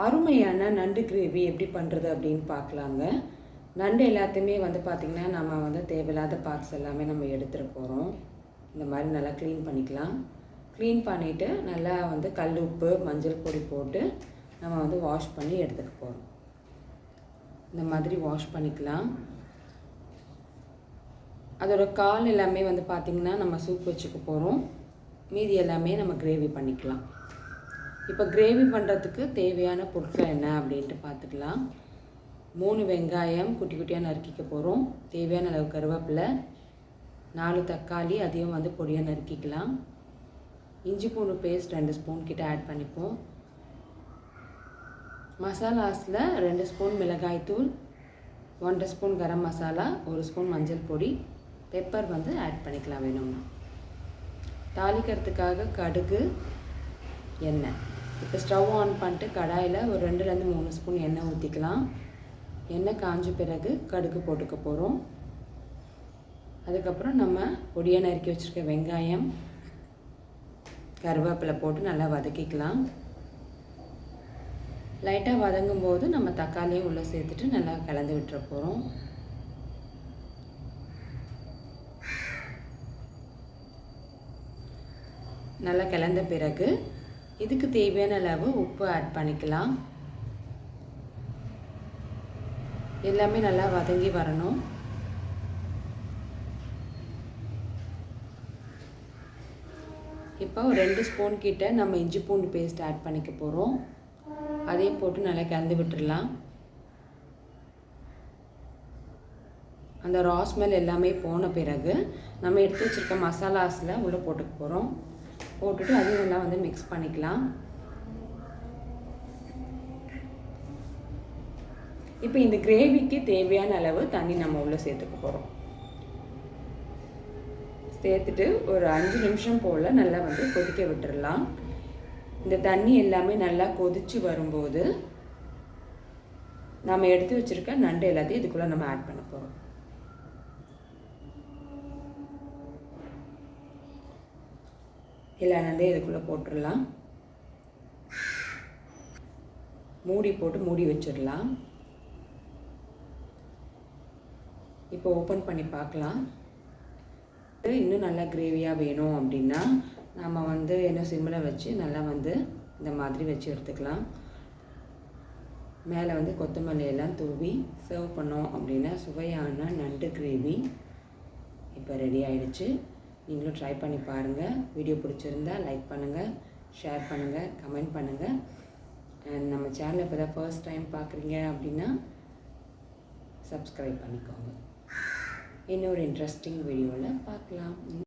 அருமையான நண்டு கிரேவி எப்படி பண்ணுறது அப்படின்னு பார்க்கலாங்க. நண்டு எல்லாத்தையுமே வந்து பார்த்திங்கன்னா நம்ம வந்து தேவையில்லாத பார்ட்ஸ் எல்லாமே நம்ம எடுத்துகிட்டு போகிறோம் இந்த மாதிரி நல்லா க்ளீன் பண்ணிக்கலாம். க்ளீன் பண்ணிவிட்டு நல்லா வந்து கல் உப்பு மஞ்சள் பொடி போட்டு நம்ம வந்து வாஷ் பண்ணி எடுத்துக்க போகிறோம் இந்த மாதிரி வாஷ் பண்ணிக்கலாம். அதோட கால் எல்லாமே வந்து பார்த்திங்கன்னா நம்ம சூப் வச்சுக்க போகிறோம் மீதி எல்லாமே நம்ம கிரேவி பண்ணிக்கலாம். இப்போ கிரேவி பண்ணுறதுக்கு தேவையான பொருட்கள் என்ன அப்படின்ட்டு பார்த்துக்கலாம் மூணு வெங்காயம் குட்டி குட்டியாக நறுக்கிக்க போகிறோம் தேவையான அளவு கருவேப்பிலை நாலு தக்காளி அதையும் வந்து பொடியாக நறுக்கிக்கலாம். இஞ்சி பூண்டு பேஸ்ட் ரெண்டு ஸ்பூன் கிட்ட ஆட் பண்ணிப்போம். மசாலாஸில் ரெண்டு ஸ்பூன் மிளகாய்த்தூள் ஒன்றரை ஸ்பூன் கரம் மசாலா ஒரு ஸ்பூன் மஞ்சள் பொடி பெப்பர் வந்து ஆட் பண்ணிக்கலாம் வேணும்னா. தாளிக்கிறதுக்காக கடுகு எண்ணெய். இப்போ ஸ்டவ் ஆன் பண்ணிட்டு கடாயில் ஒரு ரெண்டுலேருந்து மூணு ஸ்பூன் எண்ணெய் ஊற்றிக்கலாம். எண்ணெய் காஞ்ச பிறகு கடுகு போட்டுக்க போகிறோம். அதுக்கப்புறம் நம்ம பொடியாக நறுக்கி வச்சுருக்க வெங்காயம் கருவேப்பிலை போட்டு நல்லா வதக்கிக்கலாம். லைட்டாக வதங்கும் போது நம்ம தக்காளியும் உள்ளே சேர்த்துட்டு நல்லா கலந்து விட்டுற போகிறோம். நல்லா கலந்த பிறகு இதுக்கு தேவையான அளவு உப்பு ஆட் பண்ணிக்கலாம். எல்லாமே நல்லா வதங்கி வரணும். இப்போ ரெண்டு ஸ்பூன் கிட்ட நம்ம இஞ்சி பூண்டு பேஸ்ட் ஆட் பண்ணிக்க போகிறோம் அதையும் போட்டு நல்லா கலந்து விட்டுடலாம் அந்த ரா ஸ்மெல் எல்லாமே போன பிறகு நம்ம எடுத்து வச்சுருக்க மசாலாஸில் உள்ளே போட்டுக்க போகிறோம் போட்டுட்டு அதையும் நல்லா வந்து மிக்ஸ் பண்ணிக்கலாம். இப்போ இந்த கிரேவிக்கு தேவையான அளவு தண்ணி நம்ம உள்ளே சேர்த்துக்க போகிறோம் சேர்த்துட்டு ஒரு அஞ்சு நிமிஷம் போல் நல்லா வந்து கொதிக்க விட்டுடலாம் இந்த தண்ணி எல்லாமே நல்லா கொதிச்சு வரும்போது நம்ம எடுத்து வச்சுருக்க நண்டு எல்லாத்தையும் இதுக்குள்ளே நம்ம ஆட் பண்ண போகிறோம் எல்லா நண்டையும் இதுக்குள்ளே போட்டுடலாம் மூடி போட்டு மூடி வச்சிடலாம். இப்போ ஓப்பன் பண்ணி பார்க்கலாம். இன்னும் நல்லா கிரேவியாக வேணும் அப்படின்னா நம்ம வந்து என்ன சிம்மில் வச்சு நல்லா வந்து இந்த மாதிரி வச்சு எடுத்துக்கலாம். மேலே வந்து கொத்தமல்லி எல்லாம் தூவி சர்வ் பண்ணோம் அப்படின்னா சுவையான நண்டு கிரேவி இப்போ ரெடி ஆயிடுச்சு. நீங்களும் ட்ரை பண்ணி பாருங்கள் வீடியோ பிடிச்சிருந்தா லைக் பண்ணுங்கள் ஷேர் பண்ணுங்கள் கமெண்ட் பண்ணுங்கள் அண்ட் நம்ம சேனலை இப்போ தான் ஃபர்ஸ்ட் டைம் பார்க்குறீங்க அப்படின்னா சப்ஸ்கிரைப் பண்ணிக்கோங்க. இன்னொரு இன்ட்ரெஸ்டிங் வீடியோவில் பார்க்கலாம்